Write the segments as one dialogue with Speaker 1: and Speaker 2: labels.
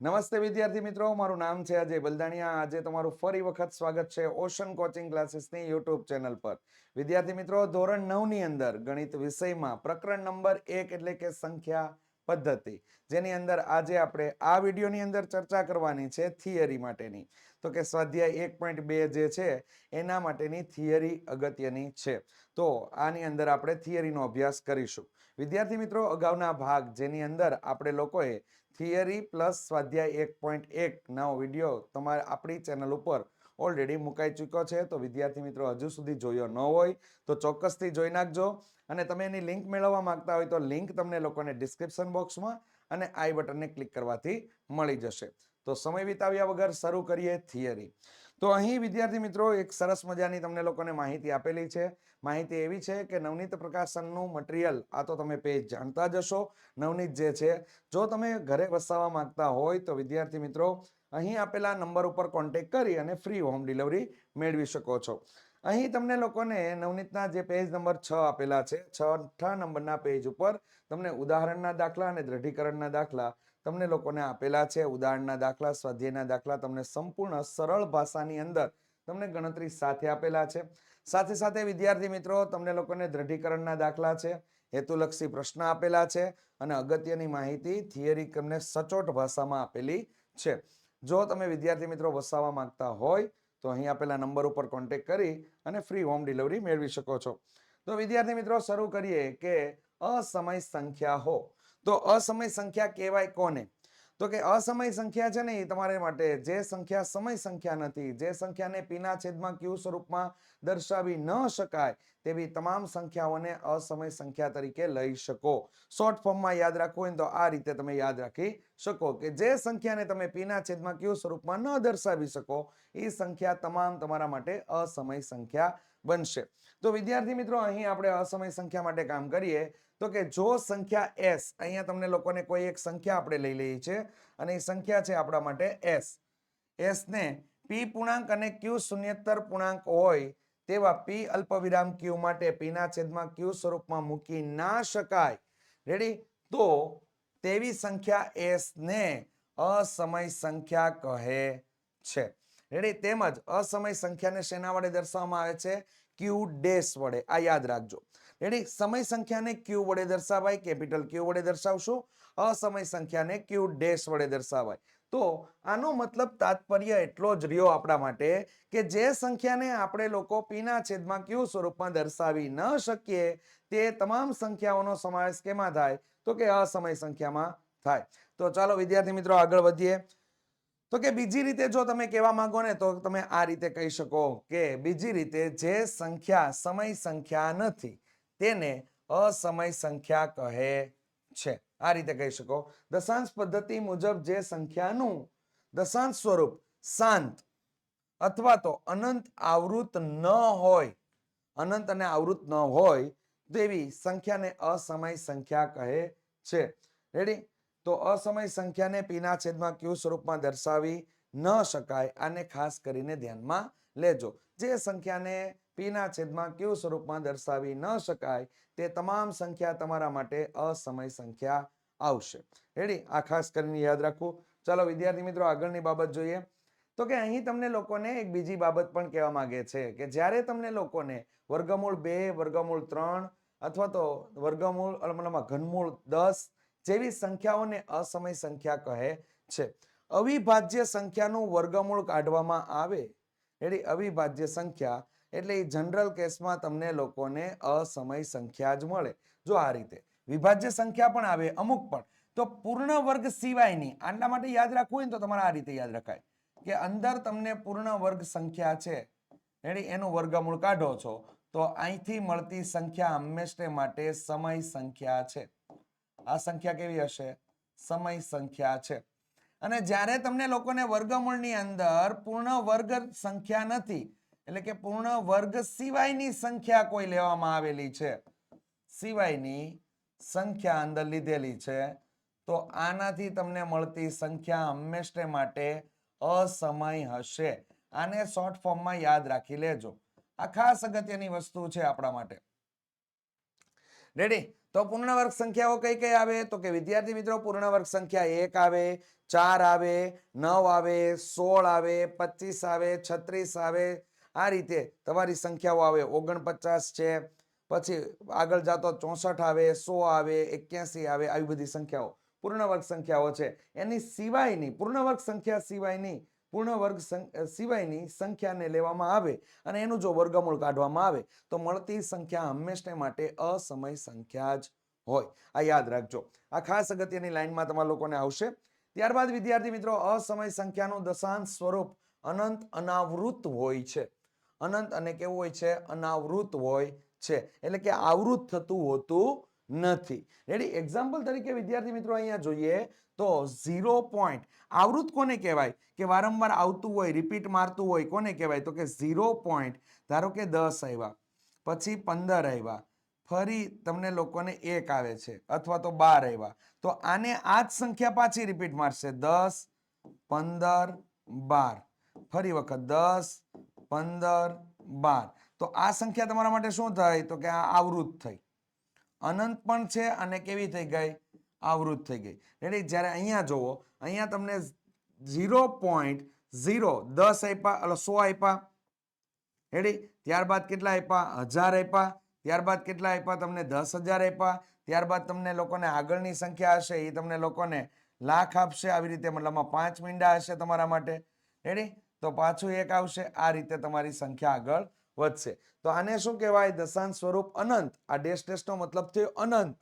Speaker 1: નમસ્તે વિદ્યાર્થી મિત્રો, મારું નામ છે અજય બલદાણિયા. આજે તમારું ફરી વખત સ્વાગત છે ઓશન કોચિંગ ક્લાસીસની યુટ્યુબ ચેનલ પર. વિદ્યાર્થી મિત્રો, ધોરણ નવની અંદર ગણિત વિષયમાં પ્રકરણ નંબર એક એટલે કે સંખ્યા પદ્ધતિ, જેની અંદર આજે આપણે આ વિડીયોની અંદર ચર્ચા કરવાની છે થિયરી માટેની. તો કે સ્વાધ્યાય એક પોઈન્ટ બે જે છે, એના માટેની થિયરી અગત્યની છે. તો આની અંદર આપણે થિયરીનો અભ્યાસ કરીશું. વિદ્યાર્થી મિત્રો, અગાઉના ભાગ જેની અંદર આપણે લોકોએ થિયરી પ્લસ સ્વાધ્યાય એક પોઈન્ટ એક નવો વીડિયો તમારે આપણી ચેનલ ઉપર ઓલરેડી મુકાઈ ચૂક્યો છે. તો વિદ્યાર્થી મિત્રો, હજુ સુધી જોયો ન હોય તો ચોક્કસથી જોઈ નાખજો. અને તમે એની લિંક મેળવવા માંગતા હોય તો લિંક તમને લોકોને ડિસ્ક્રિપ્શન બોક્સમાં અને આઈ બટનને ક્લિક કરવાથી મળી જશે. તો સમય વિતાવ્યા વગર શરૂ કરીએ થિયરી. તો અહીં વિદ્યાર્થી મિત્રો એક સરસ મજાની તમને લોકોને માહિતી આપેલી છે. માહિતી એવી છે કે નવનીત પ્રકાશનનું મટીરિયલ, આ તો તમે પેજ જાણતા જ હશો, નવનીત જે છે. જો તમે ઘરે વસાવવા માંગતા હોય તો વિદ્યાર્થી મિત્રો અહીં આપેલા નંબર ઉપર કોન્ટેક કરી અને ફ્રી હોમ ડિલિવરી મેળવી શકો છો. અહીં તમને લોકોને નવનીતના જે પેજ નંબર છ આપેલા છે, છઠ્ઠા નંબરના પેજ ઉપર તમને ઉદાહરણના દાખલા અને દ્રઢીકરણના દાખલા તમને લોકોને આપેલા છે. ઉદાહરણના દાખલા, સ્વાધ્યાયના દાખલા તમને સંપૂર્ણ સરળ ભાષાની અંદર તમને ગણતરી સાથે આપેલા છે. સાથે સાથે વિદ્યાર્થી મિત્રો, તમને લોકોને દ્રઢીકરણના દાખલા છે, હેતુલક્ષી પ્રશ્ન આપેલા છે અને અગત્યની માહિતી થિયરી તમને સચોટ ભાષામાં આપેલી છે. જો તમે વિદ્યાર્થી મિત્રો વસાવવા માંગતા હોય, તો અહીં આપેલા નંબર ઉપર કોન્ટેક્ટ કરી અને ફ્રી હોમ ડિલિવરી મેળવી શકો છો. તો વિદ્યાર્થી મિત્રો, શરૂ કરીએ કે અસમય સંખ્યા હો. તો અસમય સંખ્યા કહેવાય કોને? તો કે અસમય સંખ્યા છે ને એ તમારે માટે જે સંખ્યા સમય સંખ્યા નથી, જે સંખ્યાને પીના છેદમાં ક્યુ સ્વરૂપમાં દર્શાવી ન શકાય, તેવી તમામ સંખ્યાઓને અસમય સંખ્યા તરીકે લઈ શકો. શોર્ટ ફોર્મમાં યાદ રાખવું હોય તો આ રીતે તમે યાદ રાખી શકો કે જે સંખ્યાને તમે પીના છેદમાં ક્યુ સ્વરૂપમાં ન દર્શાવી શકો, એ સંખ્યા તમામ તમારા માટે અસમય સંખ્યા બનશે. તો વિદ્યાર્થી મિત્રો, અહીં આપણે અસમય સંખ્યા માટે કામ કરીએ તો કે જો સંખ્યા એસ અહીંયા તમને લોકોને કોઈ એક સંખ્યા આપણે લઈ લઈએ છે અને એ સંખ્યા છે આપણા માટે એસ એસને પી પૂર્ણાંક અને ક્યુ શૂન્યતર પૂર્ણાંક હોય તેવા પી અલ્પવિરામ ક્યુ માટે પીના છેદમાં ક્યુ સ્વરૂપમાં મૂકી ના શકાય. રેડી તો તેવી સંખ્યા એસને અસમય સંખ્યા કહે છે. રેડી? તેમજ અસમય સંખ્યાને શેના વડે દર્શાવવામાં આવે છે? ક્યુ ડેશ વડે. આ યાદ રાખજો. રેડી? સમય સંખ્યાને ક્યુ વડે દર્શાવાય? કેપિટલ ક્યુ વડે દર્શાવશું? અસમય સંખ્યાને ક્યુ ડેશ વડે દર્શાવાય. તો આનો મતલબ તાત્પર્ય એટલો જ રહ્યો આપણા માટે કે જે સંખ્યાને આપણે લોકો પીના છેદમાં ક્યુ સ્વરૂપમાં દર્શાવી ન શકીએ, તે તમામ સંખ્યાઓનો સમાવેશ કેમાં થાય? તો કે અસમય સંખ્યામાં થાય. તો ચાલો વિદ્યાર્થી મિત્રો આગળ વધીએ. તો કે બીજી રીતે જો તમે કહેવા માંગો ને તો તમે આ રીતે કહી શકો કે બીજી રીતે જે સંખ્યા સમય સંખ્યા નથી, તેને અસમય સંખ્યા કહે છે. આ રીતે કહી શકો. દશાંશ પદ્ધતિ મુજબ જે સંખ્યાનું દશાંશ સ્વરૂપ શાંત અથવા તો અનંત આવૃત ન હોય, અનંત અને આવૃત ન હોય તેવી સંખ્યાને અસમય સંખ્યા કહે છે. રેડી તો અસમય સંખ્યાને પીના છેદમાં ક્યુ સ્વરૂપમાં દર્શાવી ન શકાય, આને ખાસ કરીને ધ્યાનમાં લેજો. જે સંખ્યાને પીના છેદમાં ક્યુ સ્વરૂપમાં દર્શાવી ન શકાય, તે તમામ સંખ્યા તમારા માટે અસમય સંખ્યા આવશે. રેડી આ ખાસ કરીને યાદ રાખવું. ચાલો, વિદ્યાર્થી મિત્રો, આગળની બાબત જોઈએ. તો કે અહીં તમને લોકોને એક બીજી બાબત પણ કહેવા માંગે છે કે જ્યારે તમને લોકોને વર્ગમૂળ બે, વર્ગમૂળ ત્રણ અથવા તો વર્ગમૂળ ઘનમૂળ દસ જેવી સંખ્યાઓને અસમય સંખ્યા કહે છે. અવિભાજ્ય સંખ્યાનું વર્ગમૂળ કાઢવામાં આવે. એટલે અવિભાજ્ય સંખ્યા એટલે એ જનરલ કેસમાં તમને લોકોને અસમય સંખ્યા જ મળે. જો આ રીતે વિભાજ્ય સંખ્યા પણ આવે, અમુક પણ, તો પૂર્ણ વર્ગ સિવાયની, આટલા માટે યાદ રાખવું હોય ને તો તમારે આ રીતે યાદ રખાય, કે અંદર તમને પૂર્ણ વર્ગ સંખ્યા છે. એટલે એનું વર્ગમૂળ કાઢો છો, તો અહીંથી મળતી સંખ્યા હંમેશને માટે સમય સંખ્યા છે. આ સંખ્યા કેવી હશે? સમય સંખ્યા છે. અને જ્યારે તમને લોકોને વર્ગમૂળની અંદર પૂર્ણ વર્ગ સંખ્યા નથી, એટલે કે પૂર્ણ વર્ગ સિવાયની સંખ્યા કોઈ લેવામાં આવેલી છે? સિવાયની સંખ્યા અંદર લીધેલી છે, તો આનાથી તમને મળતી સંખ્યા હંમેશને માટે અસમય હશે. આને શોર્ટ ફોર્મમાં યાદ રાખી લેજો. આ ખાસ અગત્યની વસ્તુ છે આપણા માટે. રેડી તો પૂર્ણ વર્ગ સંખ્યાઓ કઈ કઈ આવે? તો કે વિદ્યાર્થી મિત્રો પૂર્ણ વર્ગ સંખ્યા એક આવે, ચાર આવે, નવ આવે, સોળ આવે, પચીસ આવે, છત્રીસ આવે. આ રીતે તમારી સંખ્યાઓ આવે. ઓગણપચાસ છે, પછી આગળ જાતો ચોસઠ આવે, સો આવે, એક્યાસી આવે, આવી બધી સંખ્યાઓ પૂર્ણ વર્ગ સંખ્યાઓ છે. એની સિવાયની પૂર્ણ વર્ગ સંખ્યા સિવાયની પૂર્ણ વર્ગ સિવાયની સંખ્યાને લેવામાં આવે અને એનું જો વર્ગમૂળ કાઢવામાં આવે, તો મળતી સંખ્યા હંમેશને માટે અસમય સંખ્યા જ હોય. આ યાદ રાખજો. આ ખાસ અગત્યની લાઈનમાં તમારા લોકોને આવશે. ત્યારબાદ, વિદ્યાર્થી મિત્રો, અસમય સંખ્યાનું દશાંશ સ્વરૂપ અનંત અનાવૃત હોય છે. અનંત અને કેવું હોય છે? અનાવૃત હોય છે. એટલે કે આવૃત થતું હોતું નથી. રેડી એક્ઝામ્પલ તરીકે વિદ્યાર્થી મિત્રો અહીંયા જોઈએ તો ઝીરો પોઈન્ટ આવૃત કોને કહેવાય? કે વારંવાર આવતું હોય રિપીટ મારતું હોય, કોને કહેવાય? તો કે ઝીરો પોઈન્ટ ધારો કે દસ આવ્યા, પછી પંદર આવ્યા, ફરી તમને લોકોને એક આવે છે, અથવા તો બાર આવ્યા. તો આને આ જ સંખ્યા પાછી રિપીટ મારશે. દસ, પંદર, બાર. ફરી વખત દસ, પંદર, બાર. તો આ સંખ્યા તમારા માટે શું થાય? તો કે આ આવૃત થઈ. અનંત પણ છે અને કેવી થઈ ગઈ? આવૃત થઈ ગઈ. રેડી જ્યારે અહીંયા જુઓ, અહીંયા તમને ઝીરો પોઈન્ટ ઝીરો, દસ આપ્યા એટલે સો આપ્યા રેડી ત્યારબાદ કેટલા આપ્યા હજાર આપ્યા ત્યારબાદ કેટલા આપ્યા તમને દસ હજાર આપ્યા ત્યારબાદ તમને લોકોને આગળની સંખ્યા હશે, એ તમને લોકોને લાખ આપશે. આવી રીતે મતલબમાં પાંચ મીંડા હશે તમારા માટે. રેડી તો પાછું એક આવશે. આ રીતે તમારી સંખ્યા આગળ વધશે. તો આને શું કહેવાય? દશાંશ સ્વરૂપ અનંત. આ ડેશ ડેશનો મતલબ થયો અનંત.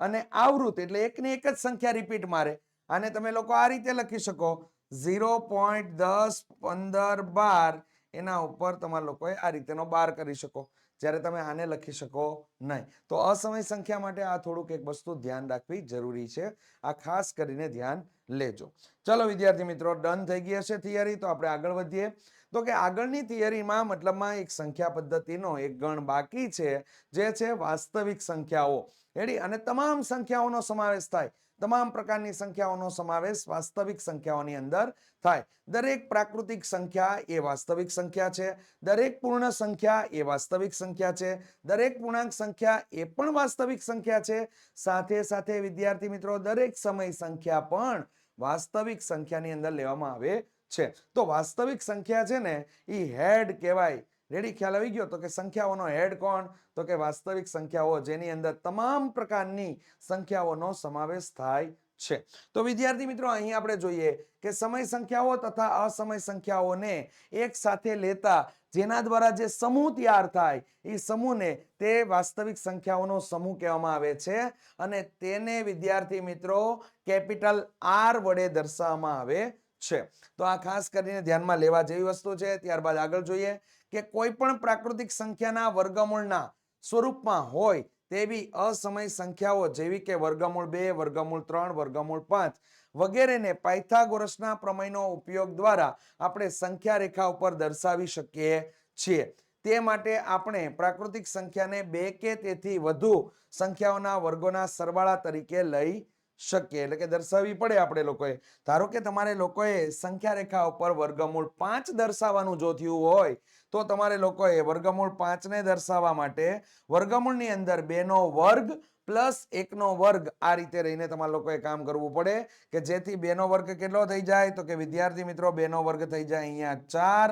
Speaker 1: અને આવૃત એટલે એકને એક જ સંખ્યા રિપીટ મારે. આને તમે લોકો આ રીતે લખી શકો. ઝીરો પોઈન્ટ દસ પંદર બાર. એના ઉપર તમારા લોકોએ આ રીતેનો બાર કરી શકો. જ્યારે તમે આને લખી શકો નહીં. તો અસમય સંખ્યા માટે આ થોડુંક એક વસ્તુ ધ્યાન રાખવી જરૂરી છે. આ ખાસ કરીને ધ્યાન લેજો. ચલો વિદ્યાર્થી મિત્રો ડન થઈ ગઈ હશે થિયરી તો આપણે આગળ વધીએ. તો કે આગળની થિયરીમાં મતલબમાં એક સંખ્યા પદ્ધતિનો એક ગણ બાકી છે, જે છે વાસ્તવિક સંખ્યાઓ. એડી અને તમામ સંખ્યાઓનો સમાવેશ થાય. તમામ પ્રકારની સંખ્યાઓનો સમાવેશ વાસ્તવિક સંખ્યાઓની અંદર થાય. દરેક પ્રાકૃતિક સંખ્યા એ વાસ્તવિક સંખ્યા છે. દરેક પૂર્ણ સંખ્યા એ વાસ્તવિક સંખ્યા છે. દરેક પૂર્ણાંક સંખ્યા એ પણ વાસ્તવિક સંખ્યા છે. સાથે સાથે વિદ્યાર્થી મિત્રો, દરેક સમય સંખ્યા પણ વાસ્તવિક સંખ્યાની અંદર લેવામાં આવે છે. તો વાસ્તવિક સંખ્યા છે ને એ હેડ કહેવાય. રેડી ખ્યાલ આવી ગયો? તો કે સંખ્યાઓનો હેડ કોણ? તો કે વાસ્તવિક સંખ્યાઓ જેની અંદર તમામ પ્રકારની સંખ્યાઓનો સમાવેશ થાય છે. તો વિદ્યાર્થી મિત્રો, અહીં આપણે જોઈએ કે સમય સંખ્યાઓ તથા અસમય સંખ્યાઓને એક સાથે લેતા જેના દ્વારા જે સમૂહ તૈયાર થાય, એ સમૂહને તે વાસ્તવિક સંખ્યાઓનો સમૂહ કહેવામાં આવે છે. અને તેને વિદ્યાર્થી મિત્રો કેપિટલ આર વડે દર્શાવવામાં આવે છે. તો આ ખાસ કરીને ધ્યાનમાં લેવા જેવી વસ્તુ છે. ત્યારબાદ આગળ જોઈએ કે કોઈ પણ પ્રાકૃતિક સંખ્યાના વર્ગમૂળના સ્વરૂપમાં હોય તેવી અસમય સંખ્યાઓ જેવી કે વર્ગમૂળ બે, વર્ગમૂળ ત્રણ, વર્ગમૂળ પાંચ વગેરેને પાયથાગોરસના પ્રમેયનો ઉપયોગ દ્વારા આપણે સંખ્યા રેખા ઉપર દર્શાવી શકીએ છીએ. તે માટે આપણે પ્રાકૃતિક સંખ્યાને બે કે તેથી વધુ સંખ્યાઓના વર્ગોના સરવાળા તરીકે લઈ શકીએ. એટલે કે દર્શાવવી પડે આપણે લોકોએ. ધારો કે તમારે લોકોએ સંખ્યા રેખા ઉપર વર્ગમૂળ પાંચ દર્શાવવાનું જો થયું હોય તો તમારે લોકોએ વર્ગમૂળ પાંચને દર્શાવવા માટે વર્ગમૂળની અંદર બેનો વર્ગ પ્લસ એકનો વર્ગ આ રીતે રહીને તમારે લોકોએ કામ કરવું પડે કે જેથી બેનો વર્ગ કેટલો થઈ જાય? તો કે વિદ્યાર્થી મિત્રો, બેનો વર્ગ થઈ જાય અહીંયા ચાર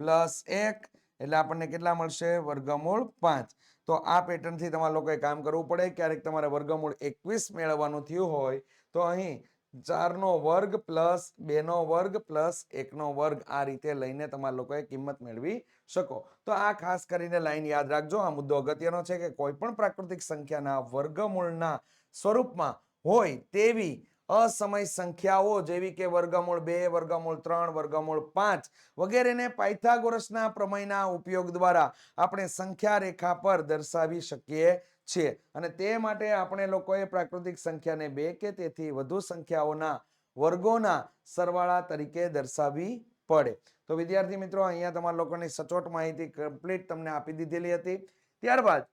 Speaker 1: પ્લસ એક, એટલે આપણને કેટલા મળશે? વર્ગમૂળ પાંચ. તો આ પેટર્નથી તમારે લોકોએ કામ કરવું પડે. ક્યારેક તમારે વર્ગમૂળ એકવીસ મેળવવાનું થયું હોય, તો અહીં ચારનો વર્ગ પ્લસ બેનો વર્ગ પ્લસ એકનો વર્ગ આ રીતે લઈને તમારે લોકોએ કિંમત મેળવી શકો. તો આ ખાસ કરીને લાઈન યાદ રાખજો. આ મુદ્દો અગત્યનો છે કે કોઈ પણ પ્રાકૃતિક સંખ્યાના વર્ગમૂળના સ્વરૂપમાં હોય તેવી અસમય સંખ્યાઓ જેવી કે વર્ગમૂળ બે, વર્ગમૂળ ત્રણ, વર્ગમૂળ પાંચ વગેરેને પાયથાગોરસના પ્રમેયના ઉપયોગ દ્વારા આપણે સંખ્યા રેખા પર દર્શાવી શકીએ છીએ અને તે માટે આપણે લોકોએ પ્રાકૃતિક સંખ્યાને બે કે તેથી વધુ સંખ્યાઓના વર્ગોના સરવાળા તરીકે દર્શાવવી પડે. તો વિદ્યાર્થી મિત્રો, અહીંયા તમારા લોકોની સચોટ માહિતી કમ્પ્લીટ તમને આપી દીધેલી હતી. ત્યારબાદ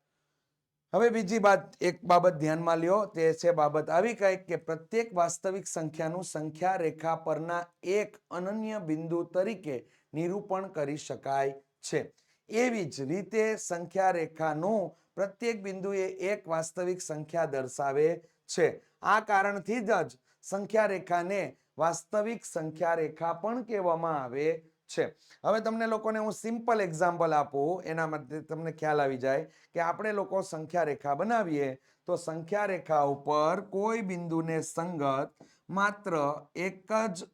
Speaker 1: હવે બીજી વાત એક બાબત ધ્યાનમાં લ્યો. તે છે બાબત આવી કઈ કે પ્રત્યેક વાસ્તવિક સંખ્યાનું સંખ્યા રેખા પરના એક અનન્ય બિંદુ તરીકે નિરૂપણ કરી શકાય છે. એવી જ રીતે સંખ્યા રેખાનું પ્રત્યેક બિંદુએ એક વાસ્તવિક સંખ્યા દર્શાવે છે. આ કારણથી જ સંખ્યા રેખાને વાસ્તવિક સંખ્યા રેખા પણ કહેવામાં આવે છે. હવે તમને લોકોને હું સિમ્પલ એક્ઝામ્પલ આપું, એના માટે તમને ખ્યાલ આવી જાય કે આપણે લોકો સંખ્યા રેખા બનાવીએ તો સંખ્યા રેખા ઉપર કોઈ બિંદુને સંગત માત્ર એક જ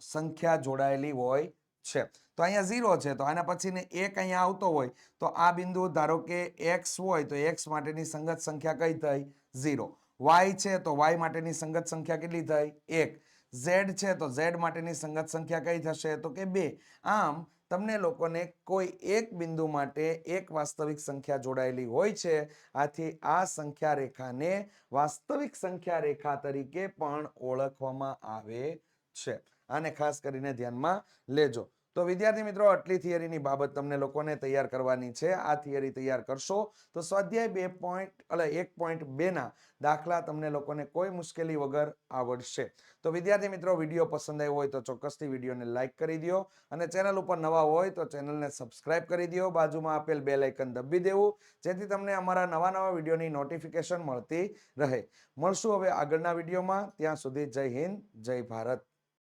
Speaker 1: સંખ્યા જોડાયેલી હોય છે. તો અહીંયા ઝીરો છે. તો આના પછીને એક અહીંયા આવતો હોય, તો આ બિંદુ ધારો કે એક્સ હોય, તો એક્સ માટેની સંગત સંખ્યા કઈ થઈ? ઝીરો વાય છે, તો વાય માટેની સંગત સંખ્યા કેટલી થઈ? એક. ઝેડ છે, તો ઝેડ માટેની સંગત સંખ્યા કઈ થશે? તો કે બે. આમ, તમને લોકોને કોઈ એક બિંદુ માટે એક વાસ્તવિક સંખ્યા જોડાયેલી હોય છે, આથી આ સંખ્યા રેખાને વાસ્તવિક સંખ્યા રેખા તરીકે પણ ઓળખવામાં આવે છે. આને ખાસ કરીને ધ્યાનમાં લેજો. તો વિદ્યાર્થી મિત્રો, આટલી થિયરીની બાબત તમને લોકોને તૈયાર કરવાની છે. આ થિયરી તૈયાર કરશો તો સ્વાધ્યાય બે પોઈન્ટ, એટલે એક પોઈન્ટ બેના દાખલા તમને લોકોને કોઈ મુશ્કેલી વગર આવડશે. તો વિદ્યાર્થી મિત્રો, વીડિયો પસંદ આવ્યો હોય તો ચોક્કસથી વિડીયોને લાઇક કરી દો અને ચેનલ ઉપર નવા હોય તો ચેનલને સબસ્ક્રાઇબ કરી દો. બાજુમાં આપેલ બે લાઇકન દબી દેવું, જેથી તમને અમારા નવા નવા વિડીયોની નોટિફિકેશન મળતી રહે. મળશું હવે આગળના વિડીયોમાં. ત્યાં સુધી જય હિન્દ, જય ભારત.